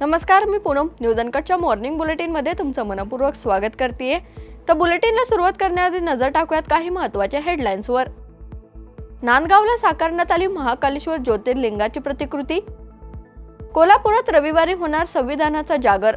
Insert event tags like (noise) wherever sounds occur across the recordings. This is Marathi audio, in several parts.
नमस्कार मी पूनम. न्यूदनकडच्या मॉर्निंग बुलेटिनमध्ये तुमचं मनपूर्वक स्वागत करते तर बुलेटिनला सुरुवात करण्याआधी नजर टाकूयात काही महत्त्वाच्या हेडलाईन्सवर नांदगावला साकारण्यात आली महाकालेश्वर ज्योतिर्लिंगाची प्रतिकृती. कोल्हापुरात रविवारी होणार संविधानाचा जागर.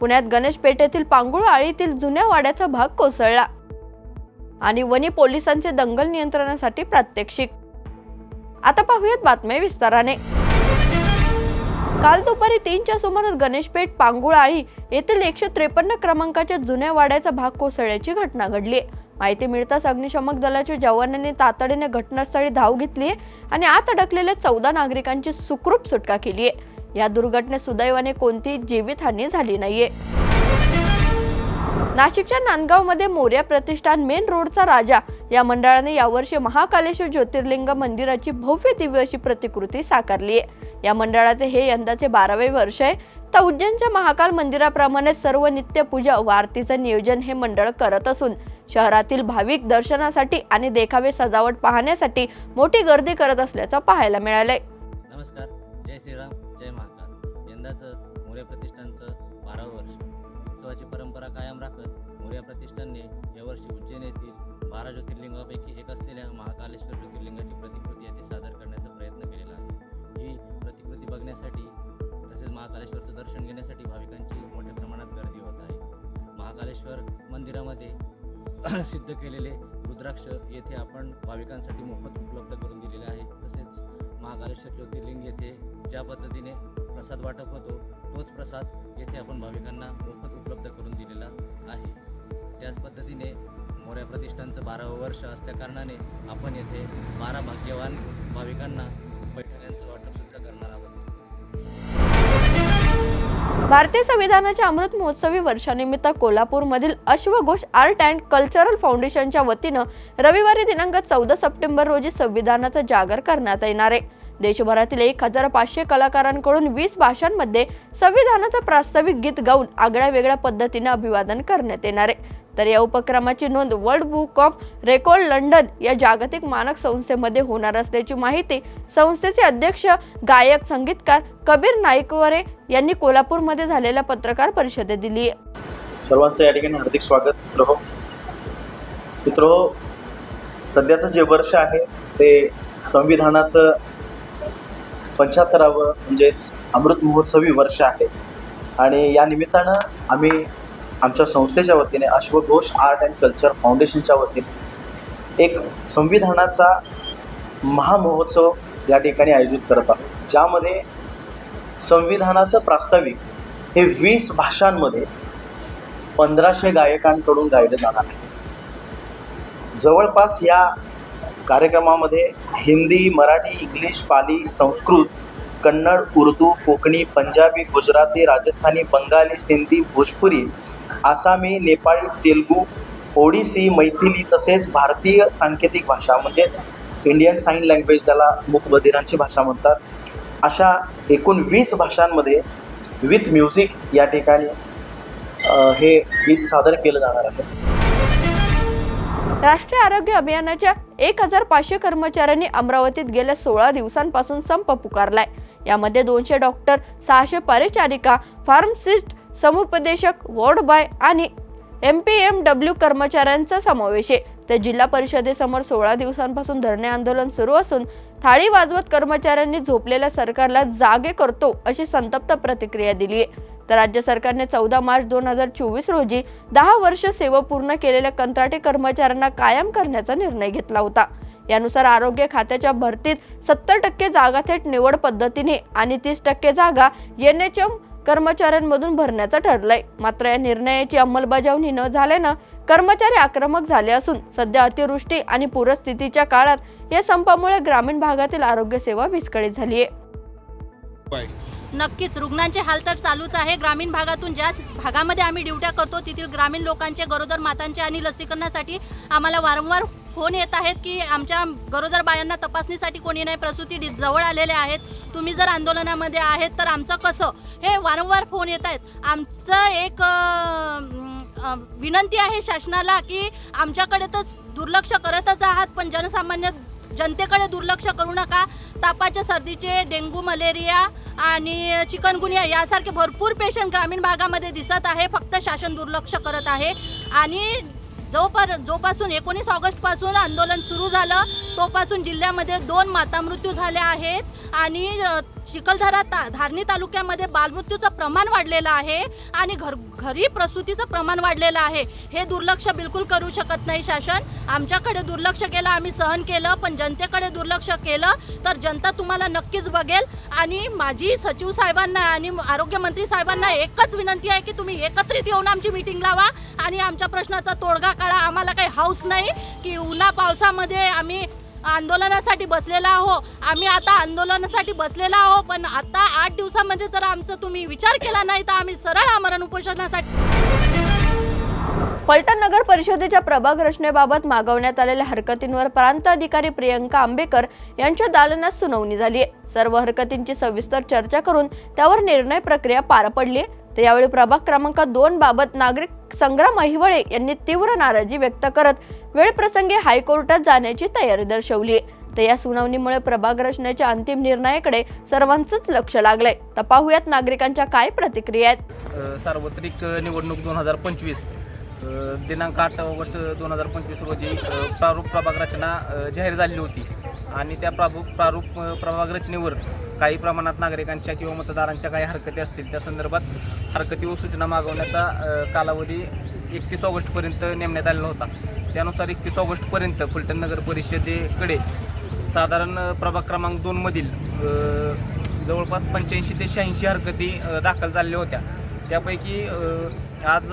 पुण्यात गणेश पेठेतील पांगुळ आळीतील जुन्या वाड्याचा भाग कोसळला. आणि वनी पोलिसांचे दंगल नियंत्रणासाठी प्रात्यक्षिक. आता पाहूयात बातम्या विस्ताराने. काल दुपारी तीनच्या सुमारास गणेशपेठ पांगुळाळी येथील एकशे त्रेपन्न क्रमांकाच्या जुन्या वाड्याचा भाग कोसळल्याची घटना घडली माहिती मिळताच अग्निशमक दलाच्या जवानांनी तातडीने घटनास्थळी धाव घेतली आणि आत अडकलेल्या चौदा नागरिकांची सुखरूप सुटका केली आहे. या दुर्घटनेत सुदैवाने कोणतीही जीवितहानी झाली नाहीये. नाशिकच्या नांदगावमध्ये मोर्या प्रतिष्ठान मेन रोडचा राजा या मंडळाने यावर्षी महाकालेश्वर ज्योतिर्लिंग मंदिराची भव्य दिव्य अशी प्रतिकृती साकारली आहे. या मंडळाचे हे यंदाचे बारावे वर्ष आहे. तर उज्जैनच्या महाकाल मंदिराप्रमाणे सर्व नित्य पूजा व आरतीचं नियोजन हे मंडळ करत असून शहरातील भाविक दर्शनासाठी आणि देखावे सजावट पाहण्यासाठी मोठी गर्दी करत असल्याचं पाहायला मिळालंय. नमस्कार जय श्रीराम. महाकालेश्वरचं दर्शन घेण्यासाठी भाविकांची मोठ्या प्रमाणात गर्दी होत आहे. महाकालेश्वर मंदिरामध्ये (coughs) सिद्ध केलेले रुद्राक्ष येथे आपण भाविकांसाठी मोफत उपलब्ध करून दिलेले आहे. तसेच महाकालेश्वर ज्योतिर्लिंग येथे ज्या पद्धतीने प्रसाद वाटप होतो तोच प्रसाद येथे आपण भाविकांना मोफत उपलब्ध करून दिलेला आहे. त्याच पद्धतीने मोऱ्या प्रतिष्ठानचं बारावं वर्ष असल्याकारणाने आपण येथे बारा भाग्यवान भाविकांना भारतीय संविधानाच्या अमृत महोत्सवी वर्षानिमित्त कोल्हापूरमधील अश्वघोष आर्ट अँड कल्चरल फाउंडेशनच्या वतीनं रविवारी दिनांक चौदा सप्टेंबर रोजी संविधानाचा जागर करण्यात येणार आहे. देशभरातील एक हजार पाचशे कलाकारांकडून वीस भाषांमध्ये संविधानाचं प्रास्ताविक गीत गाऊन आगळ्या वेगळ्या पद्धतीने अभिवादन करण्यात येणार आहे. तर या उपक्रमाची नोंद world book of record London या जागतिक मानक संस्थेमध्ये होणार असल्याची माहिती संस्थेचे अध्यक्ष गायक संगीतकार कबीर नाईकवरे यांनी कोल्हापूरमध्ये झालेल्या पत्रकार परिषदेत दिली. सर्वांचं या ठिकाणी हार्दिक स्वागत मित्र. हो मित्र सध्याचं जे वर्ष आहे ते संविधानाचं पंच्याहत्तरावं म्हणजेच अमृत महोत्सवी वर्ष आहे. आणि या निमित्तानं आम्ही आमच्या संस्थेच्या वतीने अश्वघोष आर्ट अँड कल्चर फाउंडेशनच्या वतीने एक संविधानाचा महामहोत्सव या ठिकाणी आयोजित करत आहोत. ज्यामध्ये संविधानाचं प्रास्ताविक हे वीस भाषांमध्ये पंधराशे गायकांकडून गायलं जाणार आहे. जवळपास या कार्यक्रमामध्ये हिंदी मराठी इंग्लिश पाली संस्कृत कन्नड उर्दू कोकणी पंजाबी गुजराती राजस्थानी बंगाली सिंधी भोजपुरी आसामी नेपाळी तेलगू ओडिसी मैथिली तसेच भारतीय सांकेतिक भाषा म्हणजेच इंडियन साईन लँग्वेज ज्याला मूकबधिरांची भाषा म्हणतात. अशा एकूण वीस भाषांमध्ये विथ म्युझिक या ठिकाणी हे गीत सादर केलं जाणार आहे. राष्ट्रीय आरोग्य अभियानाच्या एक हजार पाचशे कर्मचाऱ्यांनी अमरावतीत गेल्या सोळा दिवसांपासून संप पुकारलाय. यामध्ये दोनशे डॉक्टर सहाशे परिचारिका फार्मसिस्ट समुपदेशक वॉर्ड बाय आणि एम पी एम डब्ल्यू कर्मचाऱ्यांचा समावेश आहे. तर जिल्हा परिषदेसमोर सोळा दिवसांपासून धरणे आंदोलन सुरू असून थाळी वाजवत कर्मचाऱ्यांनी झोपलेल्या सरकारला जागे करतो अशी संतप्त प्रतिक्रिया दिली आहे. तर राज्य सरकारने चौदा मार्च दोन हजार चोवीस रोजी दहा वर्ष सेवा पूर्ण केलेल्या कंत्राटी कर्मचाऱ्यांना कायम करण्याचा निर्णय घेतला होता. यानुसार आरोग्य खात्याच्या भरतीत सत्तर टक्के जागा थेट निवड पद्धतीने आणि तीस टक्के जागा एन एच एम कर्मचाऱ्यांमधून भरण्याचं ठरलंय. मात्र या निर्णयाची अंमलबजावणी न झाल्यानं कर्मचारी आक्रमक झाले असून सध्या अतिवृष्टी आणि पूरस्थितीच्या काळात या संपामुळे ग्रामीण भागातील आरोग्य सेवा विस्कळीत झाली आहे. नक्कीच रुग्णांचे हाल तर चालूच आहे. ग्रामीण भागातून ज्या भागामध्ये आम्ही ड्युट्या करतो तेथील ग्रामीण लोकांचे गरोदर मातांचे आणि लसीकरणासाठी आम्हाला वारंवार फोन येत आहेत की आमच्या गरोदर बायांना तपासणीसाठी कोणी नाही प्रसूती जवळ आलेले आहेत. तुम्ही जर आंदोलनामध्ये आहेत तर आमचं कसं? हे वारंवार फोन येत आहेत. आमचं एक विनंती आहे शासनाला की आमच्याकडे तर दुर्लक्ष करतच आहात पण जनसामान्य जनतेकडे दुर्लक्ष करू नका. तापाच्या सर्दीचे डेंग्यू मलेरिया आणि चिकनगुनिया यासारखे भरपूर पेशंट ग्रामीण भागामध्ये दिसत आहे. फक्त शासन दुर्लक्ष करत आहे. आणि जोपर जोपासून एकोणीस ऑगस्टपासून आंदोलन सुरू झालं. तोपासून जिल्ह्यामध्ये दोन माता मृत्यू झाल्या आहेत. आणि चिखलदरा ता धारणी तालुक्यामध्ये बालमृत्यूचं प्रमाण वाढलेलं आहे आणि घर घरी प्रसूतीचं प्रमाण वाढलेलं आहे. हे दुर्लक्ष बिलकुल करू शकत नाही शासन. आमच्याकडे दुर्लक्ष केलं आम्ही सहन केलं पण जनतेकडे दुर्लक्ष केलं तर जनता तुम्हाला नक्कीच बघेल. आणि माझी सचिव साहेबांना आणि आरोग्यमंत्री साहेबांना एकच विनंती आहे की तुम्ही एकत्रित येऊन आमची मीटिंग लावा आणि आमच्या प्रश्नाचा तोडगा काढा. आम्हाला काही हाऊस नाही की उन्हा पावसामध्ये आम्ही आंदोलनासाठी बसलेला आहो. आम्ही आता आंदोलनासाठी बसलेला आहो पण आता आठ दिवसामध्ये जर आमचं तुम्ही विचार केला नाही तर आम्ही सरळ आमरण उपोषणासाठी पलटण नगर परिषदेच्या प्रभाग रचनेबाबत मागवण्यात आलेल्या हरकतींवर प्रांत अधिकारी प्रियंका आंबेकर यांच्या दालनात सुनावणी झाली आहे. सर्व हरकतींची सविस्तर चर्चा करून त्यावर निर्णय प्रक्रिया पार पडली तर यावेळी प्रभाग क्रमांक दोन बाबत नागरिक संग्राम अहिवळे यांनी तीव्र नाराजी व्यक्त करत वेळप्रसंगी हायकोर्टात जाण्याची तयारी दर्शवली तर या सुनावणीमुळे प्रभाग रचनेच्या अंतिम निर्णयाकडे सर्वांचंच लक्ष लागलंय. तर नागरिकांच्या काय प्रतिक्रिया आहेत? सार्वत्रिक निवडणूक दोन हजार पंचवीस. दिनांक आठ ऑगस्ट दोन हजार पंचवीस रोजी प्रारूप प्रभाग रचना जाहीर झालेली होती. आणि त्या प्रारूप प्रारूप प्रभाग रचनेवर काही प्रमाणात नागरिकांच्या किंवा मतदारांच्या काही हरकती असतील त्या संदर्भात हरकती व सूचना मागवण्याचा कालावधी एकतीस ऑगस्टपर्यंत नेमण्यात आलेला होता. त्यानुसार एकतीस ऑगस्टपर्यंत फलटण नगर परिषदेकडे साधारण प्रभाग क्रमांक दोनमधील जवळपास पंच्याऐंशी ते शहाऐंशी हरकती दाखल झालेल्या होत्या. त्यापैकी आज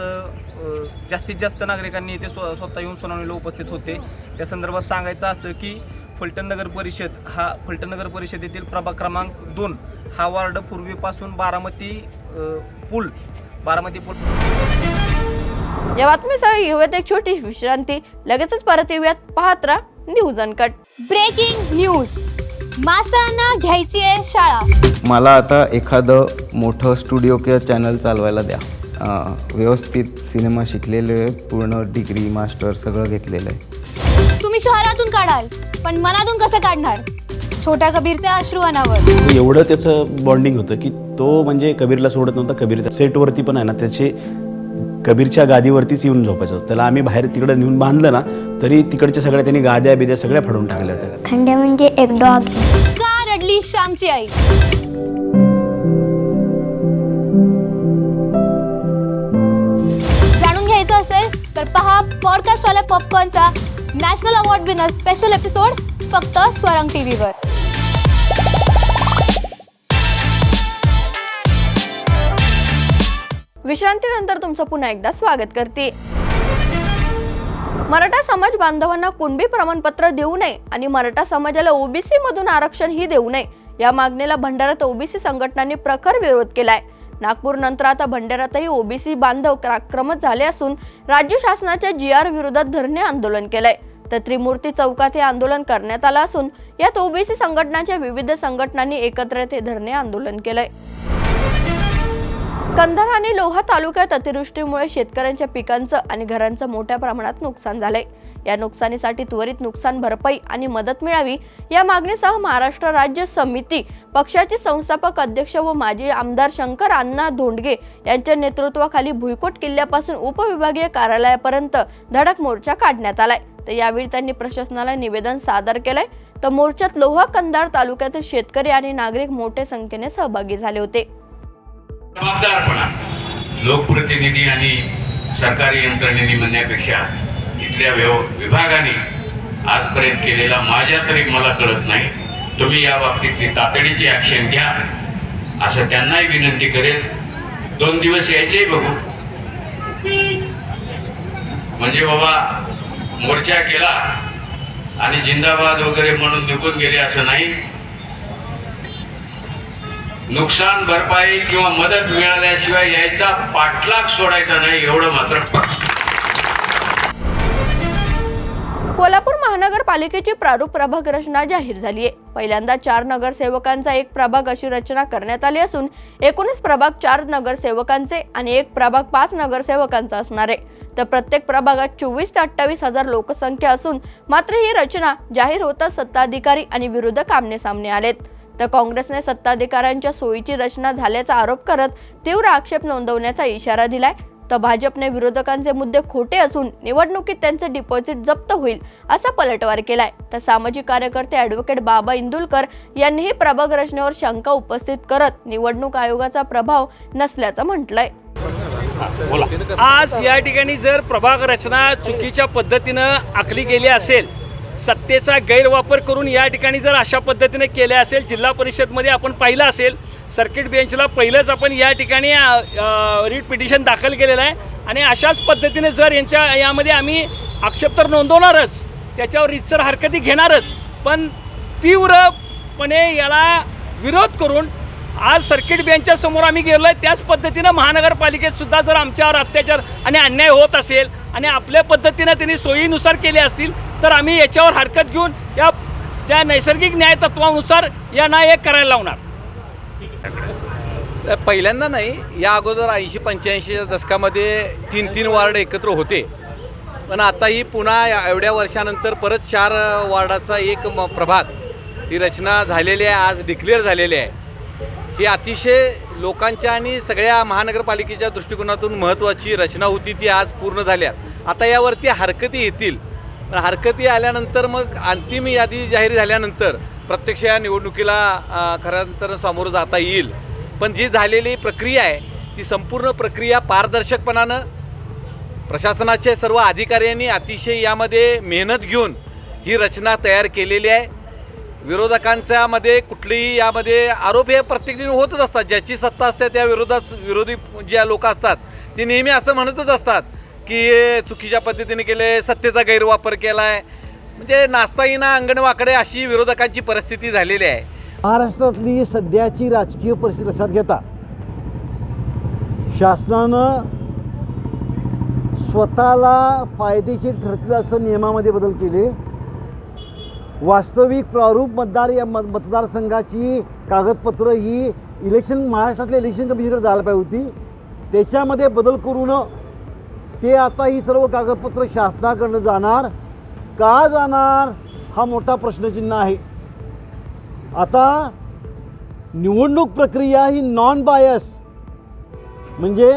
जास्तीत जास्त नागरिकांनी इथे स्व स्वतः येऊन सुनावणीला उपस्थित होते. त्या संदर्भात सांगायचं असं की फलटण नगर परिषद हा फलटण नगर परिषदेतील प्रभाग क्रमांक दोन हा वार्ड पूर्वीपासून बारामती पूल बारामती पूल. या बातमीसह घेऊयात एक छोटी विश्रांती. लगेचच परत येऊयात. पाहत राहा न्यूज अनकट ब्रेकिंग न्यूज मास्तरांना घ्यायची आहे शाळा. मला आता एखादं मोठं स्टुडिओ किंवा चॅनल चालवायला द्या. व्यवस्थित सिनेमा शिकलेले आहे, पूर्ण डिग्री मास्टर सगळं घेतलेलं आहे. तुम्ही शहरातून काढाल पण मनातून कसं काढणार? छोट्या कबीरचे अश्रू अनावर एवढं त्याचं बॉन्डिंग होतं की तो म्हणजे कबीरला सोडत नव्हता कबीर सेटवरती पण आहे ना त्याचे कबीरच्या गादीवरतीच येऊन झोपायचं होतं. त्याला आम्ही बाहेर तिकडं नेऊन बांधलं ना तरी तिकडच्या सगळ्या त्यांनी गाद्या बिद्या सगळ्या फाडून टाकल्या होत्या. खंड्या म्हणजे एक डॉग का रडली श्यामची आई? तर पहा पॉडकास्टवाल्या पॉपकॉर्नचा national award winner special episode फक्त स्वरंग टीव्हीवर विश्रांतीनंतर तुमचं पुन्हा एकदा स्वागत करते. मराठा समाज बांधवांना कुणबी प्रमाणपत्र देऊ नये आणि मराठा समाजाला ओबीसी मधून आरक्षण ही देऊ नये या मागणीला भंडाऱ्यात ओबीसी संघटनांनी प्रखर विरोध केलाय. नागपूर नंतर आता भंडाऱ्यातही ओबीसी बांधव आक्रमक झाले असून राज्य शासनाच्या जी आर विरोधात धरणे आंदोलन केलंय. तर त्रिमूर्ती चौकात हे आंदोलन करण्यात आलं असून यात ओबीसी संघटनांच्या विविध संघटनांनी एकत्र येथे धरणे आंदोलन केलंय. कंधार आणि लोहा तालुक्यात अतिवृष्टीमुळे शेतकऱ्यांच्या पिकांचं आणि घरांचं मोठ्या प्रमाणात नुकसान झालंय. या नुकसानीसाठी त्वरित नुकसान भरपाई आणि मदत मिळावी या मागणीसह महाराष्ट्र राज्य समिती पक्षाचे संस्थापक अध्यक्ष व माजी आमदार शंकर अण्णा धोंडगे यांच्या नेतृत्वाखाली भुईकोट किल्ल्यापासून उपविभागीय कार्यालयापर्यंत धडक मोर्चा काढण्यात आलाय. तर यावेळी त्यांनी प्रशासनाला निवेदन सादर केलंय. तर मोर्चात लोहा कंदार तालुक्यातील शेतकरी आणि नागरिक मोठ्या संख्येने सहभागी झाले होते. जबाबदारपणा लोकप्रतिनिधी आणि सरकारी यंत्रणेने म्हणण्यापेक्षा इथल्या व्यव विभागाने आजपर्यंत केलेला माझ्या तरी मला कळत नाही. तुम्ही या बाबतीतली तातडीची ॲक्शन घ्या. असं त्यांनाही विनंती करेल. दोन दिवस यायचेही बघू. म्हणजे बाबा मोर्चा केला आणि जिंदाबाद वगैरे म्हणून निघून गेले असं नाही. नुकसान भरपाई किंवा मदत मिळाल्याशिवाय यायचा पाठलाग सोडायचा नाही एवढं मात्र. पक्ष कोल्हापूर महानगरपालिकेची प्रारूप प्रभाग रचना जाहीर झाली आहे. पहिल्यांदा चार नगरसेवकांचा एक प्रभाग अशी रचना करण्यात आली असून एकोणीस प्रभाग चार नगरसेवकांचे आणि एक प्रभाग पाच नगरसेवकांचा असणार आहे. तर प्रत्येक प्रभागात चोवीस ते अठ्ठावीस हजार लोकसंख्या असून मात्र ही रचना जाहीर होताच सत्ताधिकारी आणि विरोधक आमने सामने आलेत. तर काँग्रेसने सत्ताधिकाऱ्यांच्या सोयीची रचना झाल्याचा आरोप करत तीव्र आक्षेप नोंदवण्याचा इशारा दिलाय. तर भाजपने विरोधकांचे मुद्दे खोटे असून निवडणुकीत त्यांचे डिपॉझिट जप्त होईल असा पलटवार केलाय. तर सामाजिक कार्यकर्ते ॲडव्होकेट बाबा इंदुलकर यांनीही प्रभाग रचनेवर शंका उपस्थित करत निवडणूक आयोगाचा प्रभाव नसल्याचं म्हटलंय. आज या ठिकाणी जर प्रभाग रचना चुकीच्या पद्धतीनं आखली गेली असेल सत्तेचा गैरवापर करून या ठिकाणी जर अशा पद्धतीने केले असेल जिल्हा परिषदमध्ये आपण पाहिलं असेल सर्किट बेंचला पहिलंच आपण या ठिकाणी रीट पिटिशन दाखल केलेलं आहे. आणि अशाच पद्धतीने जर यांच्या यामध्ये आम्ही आक्षेप तर नोंदवणारच त्याच्यावर रितसर हरकती घेणारच पण तीव्रपणे याला विरोध करून आज सर्किट बेंचच्या समोर आम्ही गेलो आहे त्याच पद्धतीनं महानगरपालिकेत सुद्धा जर आमच्यावर अत्याचार आणि अन्याय होत असेल आणि आपल्या पद्धतीनं त्यांनी सोयीनुसार केले असतील तर आम्ही याच्यावर हरकत घेऊन या त्या नैसर्गिक न्याय तत्वानुसार यांना हे करायला लावणार. पहिल्यांदा नाही या अगोदर ऐंशी पंच्याऐंशीच्या दशकामध्ये तीन तीन वार्ड एकत्र होते. पण आता ही पुन्हा या- एवढ्या वर्षानंतर परत चार वार्डाचा एक म प्रभाग ही रचना झालेली आहे आज डिक्लेअर झालेली आहे. ही अतिशय लोकांच्या आणि सगळ्या महानगरपालिकेच्या दृष्टिकोनातून महत्त्वाची रचना होती ती आज पूर्ण झाल्या आता यावरती हरकती येतील. पण हरकती आल्यानंतर मग अंतिम यादी जाहीर झाल्यानंतर प्रत्यक्ष या निवडणुकीला अ, खऱ्यानंतर सामोरं जाता येईल. पण जी झालेली प्रक्रिया आहे ती संपूर्ण प्रक्रिया पारदर्शकपणानं प्रशासनाचे सर्व अधिकाऱ्यांनी अतिशय यामध्ये मेहनत घेऊन ही रचना तयार केलेली आहे. विरोधकांच्यामध्ये कुठलीही कुठलेही यामध्ये आरोप हे प्रत्येक दिन होतच असतात. ज्याची सत्ता असते त्या विरोधात विरोधी ज्या लोक असतात ते नेहमी असं म्हणतच असतात की चुकीच्या पद्धतीने केले सत्तेचा गैरवापर केला आहे म्हणजे नाचता येईना अंगणवाकडे अशी विरोधकांची परिस्थिती झालेली आहे. महाराष्ट्रातली सध्याची राजकीय परिस्थिती लक्षात घेता. शासनानं स्वतःला फायदेशीर ठरतील असं नियमामध्ये बदल केले. वास्तविक प्रारूप मतदार या मत मतदारसंघाची कागदपत्र ही इलेक्शन महाराष्ट्रातल्या इलेक्शन कमिशनकडे जायला पाहिजे होती. त्याच्यामध्ये बदल करून ते आता ही सर्व कागदपत्र शासनाकडनं जाणार. का जाणार? हा मोठा प्रश्नचिन्ह आहे. आता निवडणूक प्रक्रिया ही नॉन बायस म्हणजे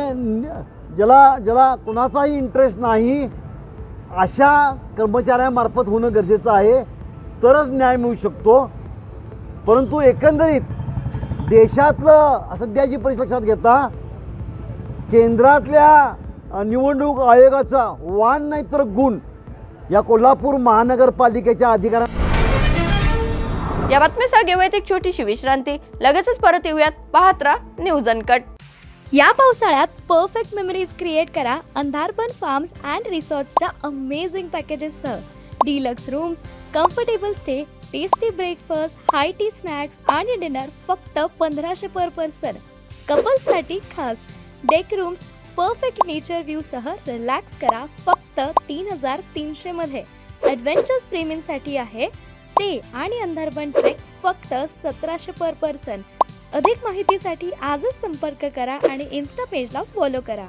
ज्याला ज्याला कोणाचाही इंटरेस्ट नाही अशा कर्मचाऱ्यामार्फत होणं गरजेचं आहे. तरच न्याय मिळू शकतो. परंतु एकंदरीत देशातलं सध्याची परिस्थिती लक्षात घेता केंद्रातल्या निवडणूक आयोगाचा वाण नाही तर गुण या कोल्हापूर महानगरपालिकेच्या अधिकाऱ्या या बातमीसह घेऊयात एक छोटीशी विश्रांती. लगेचच परत येऊयात. पाहत राहा न्यूज अनकट. या पावसाळ्यात परफेक्ट मेमरीज क्रिएट करा अंधारबन फार्म्स अँड रिसॉर्ट्सच्या amazing पॅकेजेससह deluxe rooms comfortable stay tasty breakfast high tea snacks आणि डिनर फक्त पंधराशे पर पर्सन कपल्ससाठी खास. डेक रूम्स परफेक्ट नेचर व्ह्यूसह रिलॅक्स करा फक्त तीन हजार तीनशेमध्ये ॲडव्हेंचर्स प्रेमींसाठी आहे स्टे आणि अंधारबन ट्रेक फक्त सतराशे पर पर्सन. अधिक माहितीसाठी आजच संपर्क करा आणि इन्स्टा पेजला फॉलो करा.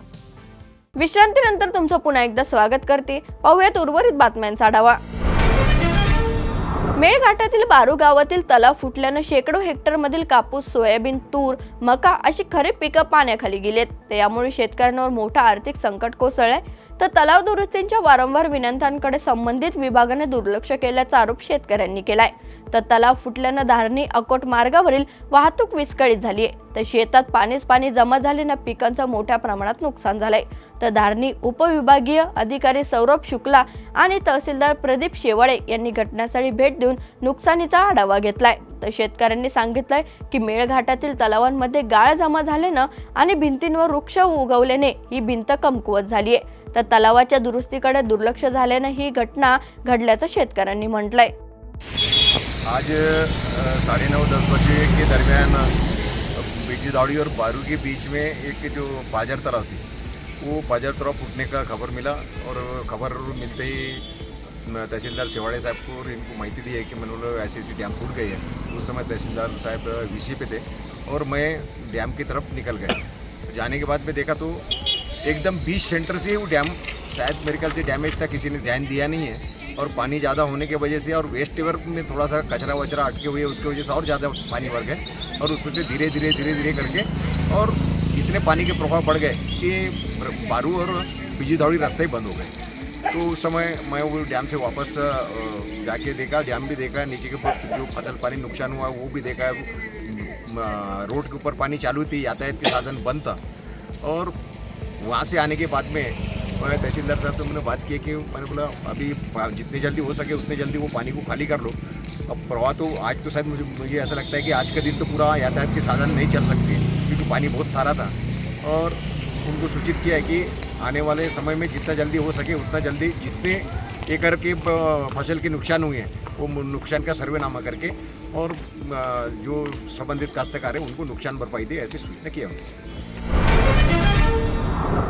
विश्रांतीनंतर तुमचं पुन्हा एकदा स्वागत करते. पाहूयात उर्वरित बातम्यांचा आढावा. मेळघाटातील बारू गावातील तलाव फुटल्यानं शेकडो हेक्टरमधील कापूस सोयाबीन तूर मका अशी खरीप पिकं पाण्याखाली गेलेत. त्यामुळे शेतकऱ्यांवर मोठा आर्थिक संकट कोसळलंय. तर तलाव दुरुस्तींच्या वारंवार विनंत्यांकडे संबंधित विभागाने दुर्लक्ष केल्याचा आरोप शेतकऱ्यांनी केलाय. तर तलाव फुटल्यानं धारणी अकोट मार्गावरील वाहतूक विस्कळीत झाली आहे तर शेतात पाणीच पाणी जमा झाल्यानं पिकांचं मोठ्या प्रमाणात नुकसान झालंय. तर धारणी उपविभागीय अधिकारी सौरभ शुक्ला आणि तहसीलदार प्रदीप शेवाळे यांनी घटनास्थळी भेट देऊन नुकसानीचा आढावा घेतलाय. तर शेतकऱ्यांनी सांगितलंय की मेळघाटातील तलावांमध्ये गाळ जमा झाल्यानं आणि भिंतींवर वृक्ष उगवल्याने ही भिंत कमकुवत झाली आहे तर तलावाच्या दुरुस्तीकडे दुर्लक्ष झाल्यानं ही घटना घडल्याचं शेतकऱ्यांनी म्हटलंय. आज साडेनऊ दस बजे के दरमियान बीजी दावड़ी और बारू के बीच में एक जो बाजार तलाव थी वो बाजार तलाव फूटने का खबर मिला और खबर मिलते ही तहसीलदार शिवाड़े साहब को इनको माहिती दी है कि मनोलो ऐसी ऐसी डैम फूट गई है। उस समय तहसीलदार साहब विषय पे थे और मैं डैम की तरफ निकल गया। जाने के बाद में देखा तो एकदम बीच सेंटर से वो डैम शायद मेरे ख्याल से डैमेज था किसी ने ध्यान दिया नहीं है। और पानी ज़्यादा होने की वजह से और वेस्ट वर्क में थोड़ा सा कचरा वचरा अटके हुए उसकी वजह से और ज़्यादा पानी भर गए और उसमें से धीरे धीरे धीरे धीरे करके और इतने पानी के प्रभाव बढ़ गए कि बारू और बिजली दौड़ी रास्ते ही बंद हो गए। तो उस समय मैं वो डैम से वापस जाके देखा डैम भी देखा नीचे के जो फ़सल पानी नुकसान हुआ वो भी देखा अ, रोड के ऊपर पानी चालू थी, यातायात के साधन बंद था। और वहाँ से आने के बाद में मैं तहसीलदार साहब से मैंने बात की कि मैंने बोला, अभी जितनी जल्दी हो सके उतनी जल्दी वो पानी को खाली कर लो। अब प्रवाह तो आज तो शायद मुझे मुझे ऐसा लगता है कि आज का दिन तो पूरा यातायात के साधन नहीं चल सकते, क्योंकि पानी बहुत सारा था। और उनको सूचित किया है कि आने वाले समय में जितना जल्दी हो सके उतना जल्दी जितने एकड़ के फसल के नुकसान हुए हैं। वो नुकसान का सर्वेनामा करके और जो संबंधित काश्तकार है उनको नुकसान भरपाई दे ऐसी सूचना किया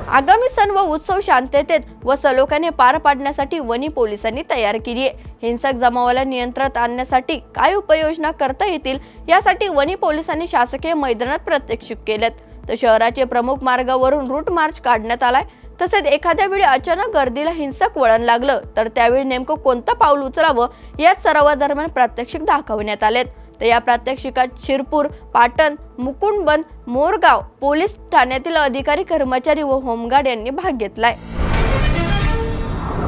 आगामी सण व उत्सव शांततेत व सलोख्याने पार पाडण्यासाठी वनी पोलिसांनी तयार केली आहे. हिंसक जमावाला नियंत्रणात आणण्यासाठी काय उपाययोजना करता येतील यासाठी वनी पोलिसांनी शासकीय मैदानात प्रात्यक्षिक केलेत. तर शहराचे प्रमुख मार्गावरून रूट मार्च काढण्यात आलाय. तसेच एखाद्या वेळी अचानक गर्दीला हिंसक वळण लागलं तर त्यावेळी नेमकं कोणतं पाऊल उचलावं या सरावादरम्यान प्रात्यक्षिक दाखवण्यात आलेत. तर या प्रात्यक्षिकात शिरपूर पाटण मुकुंडबंद मोरगाव पोलीस ठाण्यातील अधिकारी कर्मचारी व होमगार्ड यांनी भाग घेतलाय.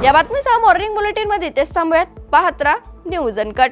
या बातमीसह मॉर्निंग बुलेटिनमध्ये तेच थांबूयात. पाहत राहा न्यूज अनकट.